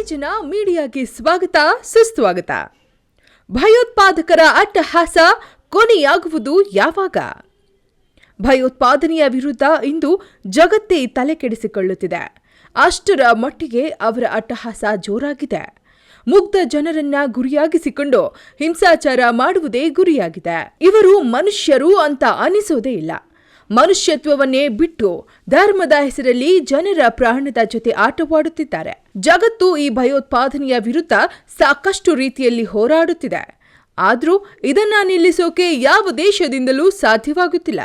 ಪ್ರೀತಿಯಾಗಿ ಸ್ವಾಗತ, ಸುಸ್ವಾಗತ. ಭಯೋತ್ಪಾದಕರ ಅಟ್ಟಹಾಸ ಕೊನೆಯಾಗುವುದು ಯಾವಾಗ? ಭಯೋತ್ಪಾದನೆಯ ವಿರುದ್ಧ ಇಂದು ಜಗತ್ತೇ ತಲೆ ಕೆಡಿಸಿಕೊಳ್ಳುತ್ತಿದೆ ಅಷ್ಟರ ಮಟ್ಟಿಗೆ ಅವರ ಅಟ್ಟಹಾಸ ಜೋರಾಗಿದೆ. ಮುಗ್ಧ ಜನರನ್ನ ಗುರಿಯಾಗಿಸಿಕೊಂಡು ಹಿಂಸಾಚಾರ ಮಾಡುವುದೇ ಗುರಿಯಾಗಿದೆ. ಇವರು ಮನುಷ್ಯರು ಅಂತ ಅನಿಸೋದೇ ಇಲ್ಲ. ಮನುಷ್ಯತ್ವವನ್ನೇ ಬಿಟ್ಟು ಧರ್ಮದ ಹೆಸರಲ್ಲಿ ಜನರ ಪ್ರಾಣದ ಜೊತೆ ಆಟವಾಡುತ್ತಿದ್ದಾರೆ. ಜಗತ್ತು ಈ ಭಯೋತ್ಪಾದನೆಯ ವಿರುದ್ಧ ಸಾಕಷ್ಟು ರೀತಿಯಲ್ಲಿ ಹೋರಾಡುತ್ತಿದೆ. ಆದರೂ ಇದನ್ನ ನಿಲ್ಲಿಸೋಕೆ ಯಾವ ದೇಶದಿಂದಲೂ ಸಾಧ್ಯವಾಗುತ್ತಿಲ್ಲ.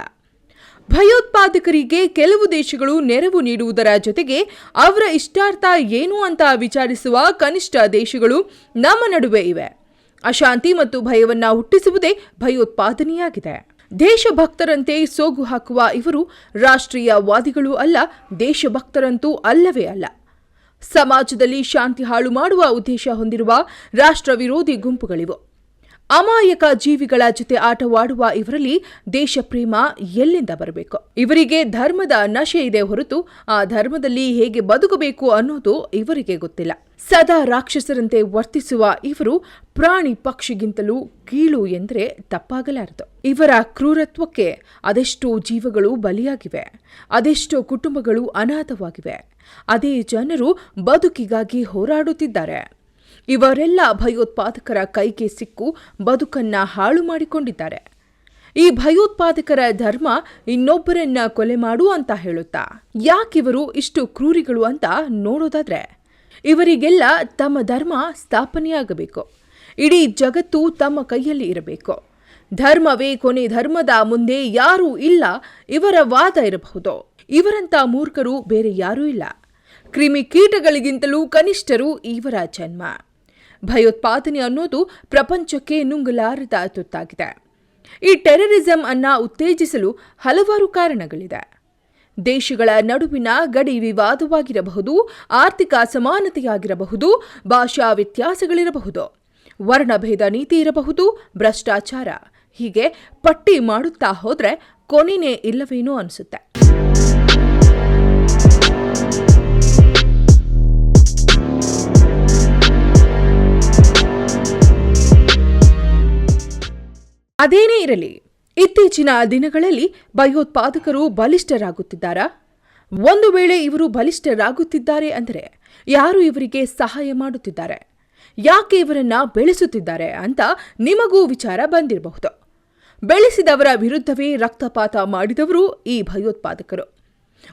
ಭಯೋತ್ಪಾದಕರಿಗೆ ಕೆಲವು ದೇಶಗಳು ನೆರವು ನೀಡುವುದರ ಜೊತೆಗೆ ಅವರ ಇಷ್ಟಾರ್ಥ ಏನು ಅಂತ ವಿಚಾರಿಸುವ ಕನಿಷ್ಠ ದೇಶಗಳು ನಮ್ಮ ನಡುವೆ ಇವೆ. ಅಶಾಂತಿ ಮತ್ತು ಭಯವನ್ನು ಹುಟ್ಟಿಸುವುದೇ ಭಯೋತ್ಪಾದನೆಯಾಗಿದೆ. ದೇಶಭಕ್ತರಂತೆ ಸೋಗು ಹಾಕುವ ಇವರು ರಾಷ್ಟ್ರೀಯವಾದಿಗಳು ಅಲ್ಲ, ದೇಶಭಕ್ತರಂತೂ ಅಲ್ಲವೇ ಅಲ್ಲ. ಸಮಾಜದಲ್ಲಿ ಶಾಂತಿ ಹಾಳು ಮಾಡುವ ಉದ್ದೇಶ ಹೊಂದಿರುವ ರಾಷ್ಟ್ರ ವಿರೋಧಿ ಗುಂಪುಗಳಿವು. ಅಮಾಯಕ ಜೀವಿಗಳ ಜೊತೆ ಆಟವಾಡುವ ಇವರಲ್ಲಿ ದೇಶ ಪ್ರೇಮ ಎಲ್ಲಿಂದ ಬರಬೇಕು? ಇವರಿಗೆ ಧರ್ಮದ ನಶೆ ಇದೆ ಹೊರತು ಆ ಧರ್ಮದಲ್ಲಿ ಹೇಗೆ ಬದುಕಬೇಕು ಅನ್ನೋದು ಇವರಿಗೆ ಗೊತ್ತಿಲ್ಲ. ಸದಾ ರಾಕ್ಷಸರಂತೆ ವರ್ತಿಸುವ ಇವರು ಪ್ರಾಣಿ ಪಕ್ಷಿಗಿಂತಲೂ ಕೀಳು ಎಂದರೆ ತಪ್ಪಾಗಲಾರದು. ಇವರ ಕ್ರೂರತ್ವಕ್ಕೆ ಅದೆಷ್ಟೋ ಜೀವಗಳು ಬಲಿಯಾಗಿವೆ, ಅದೆಷ್ಟೋ ಕುಟುಂಬಗಳು ಅನಾಥವಾಗಿವೆ. ಅದೇ ಜನರು ಬದುಕಿಗಾಗಿ ಹೋರಾಡುತ್ತಿದ್ದಾರೆ. ಇವರೆಲ್ಲ ಭಯೋತ್ಪಾದಕರ ಕೈಗೆ ಸಿಕ್ಕು ಬದುಕನ್ನ ಹಾಳು ಮಾಡಿಕೊಂಡಿದ್ದಾರೆ. ಈ ಭಯೋತ್ಪಾದಕರ ಧರ್ಮ ಇನ್ನೊಬ್ಬರನ್ನ ಕೊಲೆ ಮಾಡು ಅಂತ ಹೇಳುತ್ತಾ? ಯಾಕಿವರು ಇಷ್ಟು ಕ್ರೂರಿಗಳು ಅಂತ ನೋಡೋದಾದ್ರೆ, ಇವರಿಗೆಲ್ಲ ತಮ್ಮ ಧರ್ಮ ಸ್ಥಾಪನೆಯಾಗಬೇಕು. ಇಡೀ ಜಗತ್ತು ತಮ್ಮ ಕೈಯಲ್ಲಿ ಇರಬೇಕು. ಧರ್ಮವೇ ಕೊನೆ ಧರ್ಮದ ಮುಂದೆ ಯಾರೂ ಇಲ್ಲ, ಇವರ ವಾದ ಇರಬಹುದು. ಇವರಂತ ಮೂರ್ಖರು ಬೇರೆ ಯಾರೂ ಇಲ್ಲ. ಕ್ರಿಮಿ ಕೀಟಗಳಿಗಿಂತಲೂ ಕನಿಷ್ಠರು ಇವರ ಜನ್ಮ. ಭಯೋತ್ಪಾದನೆ ಅನ್ನೋದು ಪ್ರಪಂಚಕ್ಕೆ ನುಂಗಲಾರದ ತುತ್ತಾಗಿದೆ. ಈ ಟೆರರಿಸಂ ಅನ್ನ ಉತ್ತೇಜಿಸಲು ಹಲವಾರು ಕಾರಣಗಳಿದೆ. ದೇಶಗಳ ನಡುವಿನ ಗಡಿ ವಿವಾದವಾಗಿರಬಹುದು, ಆರ್ಥಿಕ ಅಸಮಾನತೆಯಾಗಿರಬಹುದು, ಭಾಷಾ ವ್ಯತ್ಯಾಸಗಳಿರಬಹುದು, ವರ್ಣಭೇದ ನೀತಿ ಇರಬಹುದು, ಭ್ರಷ್ಟಾಚಾರ ಹೀಗೆ ಪಟ್ಟಿ ಮಾಡುತ್ತಾ ಹೋದರೆ ಕೊನೆಯೇ ಇಲ್ಲವೇನೋ ಅನಿಸುತ್ತೆ. ಅದೇನೇ ಇರಲಿ, ಇತ್ತೀಚಿನ ದಿನಗಳಲ್ಲಿ ಭಯೋತ್ಪಾದಕರು ಬಲಿಷ್ಠರಾಗುತ್ತಿದ್ದಾರಾ? ಒಂದು ವೇಳೆ ಇವರು ಬಲಿಷ್ಠರಾಗುತ್ತಿದ್ದಾರೆ ಅಂದರೆ ಯಾರು ಇವರಿಗೆ ಸಹಾಯ ಮಾಡುತ್ತಿದ್ದಾರೆ? ಯಾಕೆ ಇವರನ್ನ ಬೆಳೆಸುತ್ತಿದ್ದಾರೆ ಅಂತ ನಿಮಗೂ ವಿಚಾರ ಬಂದಿರಬಹುದು. ಬೆಳೆಸಿದವರ ವಿರುದ್ಧವೇ ರಕ್ತಪಾತ ಮಾಡಿದವರು ಈ ಭಯೋತ್ಪಾದಕರು.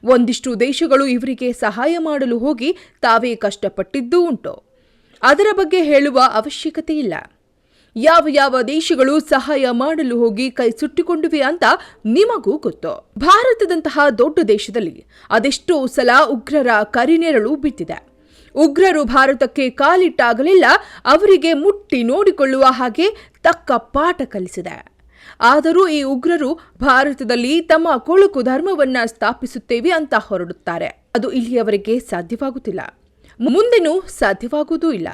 ಒಂದಿಷ್ಟು ದೇಶಗಳು ಇವರಿಗೆ ಸಹಾಯ ಮಾಡಲು ಹೋಗಿ ತಾವೇ ಕಷ್ಟಪಟ್ಟಿದ್ದೂ ಉಂಟು. ಅದರ ಬಗ್ಗೆ ಹೇಳುವ ಅವಶ್ಯಕತೆ ಇಲ್ಲ ಯಾವ ಯಾವ ದೇಶಗಳು ಸಹಾಯ ಮಾಡಲು ಹೋಗಿ ಕೈ ಸುಟ್ಟಿಕೊಂಡಿವೆ ಅಂತ ನಿಮಗೂ ಗೊತ್ತು. ಭಾರತದಂತಹ ದೊಡ್ಡ ದೇಶದಲ್ಲಿ ಅದೆಷ್ಟೋ ಸಲ ಉಗ್ರರ ಕರಿನೆರಳು ಬಿದ್ದಿದೆ. ಉಗ್ರರು ಭಾರತಕ್ಕೆ ಕಾಲಿಟ್ಟಾಗಲಿಲ್ಲ, ಅವರಿಗೆ ಮುಟ್ಟಿ ನೋಡಿಕೊಳ್ಳುವ ಹಾಗೆ ತಕ್ಕ ಪಾಠ ಕಲಿಸಿದೆ. ಆದರೂ ಈ ಉಗ್ರರು ಭಾರತದಲ್ಲಿ ತಮ್ಮ ಕೊಳುಕು ಧರ್ಮವನ್ನ ಸ್ಥಾಪಿಸುತ್ತೇವೆ ಅಂತ ಹೊರಡುತ್ತಾರೆ. ಅದು ಇಲ್ಲಿಯವರೆಗೆ ಸಾಧ್ಯವಾಗುತ್ತಿಲ್ಲ. ಮುಂದೆನೂ ಸಾಧ್ಯವಾಗುವುದೂ ಇಲ್ಲ.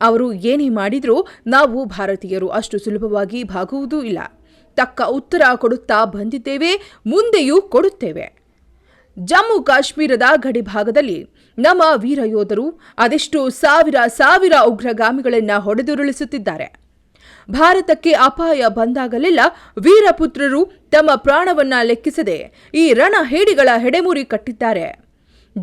ಅವರು ಏನೇ ಮಾಡಿದರೂ ನಾವು ಭಾರತೀಯರು ಅಷ್ಟು ಸುಲಭವಾಗಿ ಭಾಗುವುದೂ ಇಲ್ಲ. ತಕ್ಕ ಉತ್ತರ ಕೊಡುತ್ತಾ ಬಂದಿದ್ದೇವೆ, ಮುಂದೆಯೂ ಕೊಡುತ್ತೇವೆ. ಜಮ್ಮು ಕಾಶ್ಮೀರದ ಗಡಿಭಾಗದಲ್ಲಿ ನಮ್ಮ ವೀರ ಯೋಧರು ಅದೆಷ್ಟು ಸಾವಿರ ಸಾವಿರ ಉಗ್ರಗಾಮಿಗಳನ್ನು ಹೊಡೆದುರುಳಿಸುತ್ತಿದ್ದಾರೆ. ಭಾರತಕ್ಕೆ ಅಪಾಯ ಬಂದಾಗಲೆಲ್ಲ ವೀರಪುತ್ರರು ತಮ್ಮ ಪ್ರಾಣವನ್ನ ಲೆಕ್ಕಿಸದೆ ಈ ರಣ ಹೇಡಿಗಳ ಹೆಡೆಮುರಿ ಕಟ್ಟಿದ್ದಾರೆ.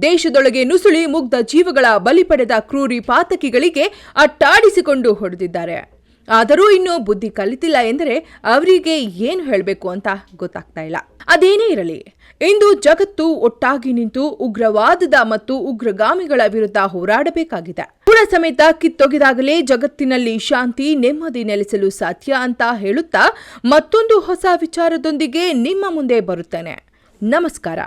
ದೇಶದೊಳಗೆ ನುಸುಳಿ ಮುಗ್ಧ ಜೀವಗಳ ಬಲಿ ಪಡೆದ ಕ್ರೂರಿ ಪಾತಕಿಗಳಿಗೆ ಅಟ್ಟಾಡಿಸಿಕೊಂಡು ಹೊಡೆದಿದ್ದಾರೆ. ಆದರೂ ಇನ್ನೂ ಬುದ್ಧಿ ಕಲಿತಿಲ್ಲ ಎಂದರೆ ಅವರಿಗೆ ಏನು ಹೇಳಬೇಕು ಅಂತ ಗೊತ್ತಾಗ್ತಾ ಇಲ್ಲ. ಅದೇನೇ ಇರಲಿ, ಇಂದು ಜಗತ್ತು ಒಟ್ಟಾಗಿ ನಿಂತು ಉಗ್ರವಾದದ ಮತ್ತು ಉಗ್ರಗಾಮಿಗಳ ವಿರುದ್ಧ ಹೋರಾಡಬೇಕಾಗಿದೆ. ಪುರ ಸಮೇತ ಕಿತ್ತೊಗೆದಾಗಲೇ ಜಗತ್ತಿನಲ್ಲಿ ಶಾಂತಿ, ನೆಮ್ಮದಿ ನೆಲೆಸಲು ಸಾಧ್ಯ ಅಂತ ಹೇಳುತ್ತಾ ಮತ್ತೊಂದು ಹೊಸ ವಿಚಾರದೊಂದಿಗೆ ನಿಮ್ಮ ಮುಂದೆ ಬರುತ್ತೇನೆ. ನಮಸ್ಕಾರ.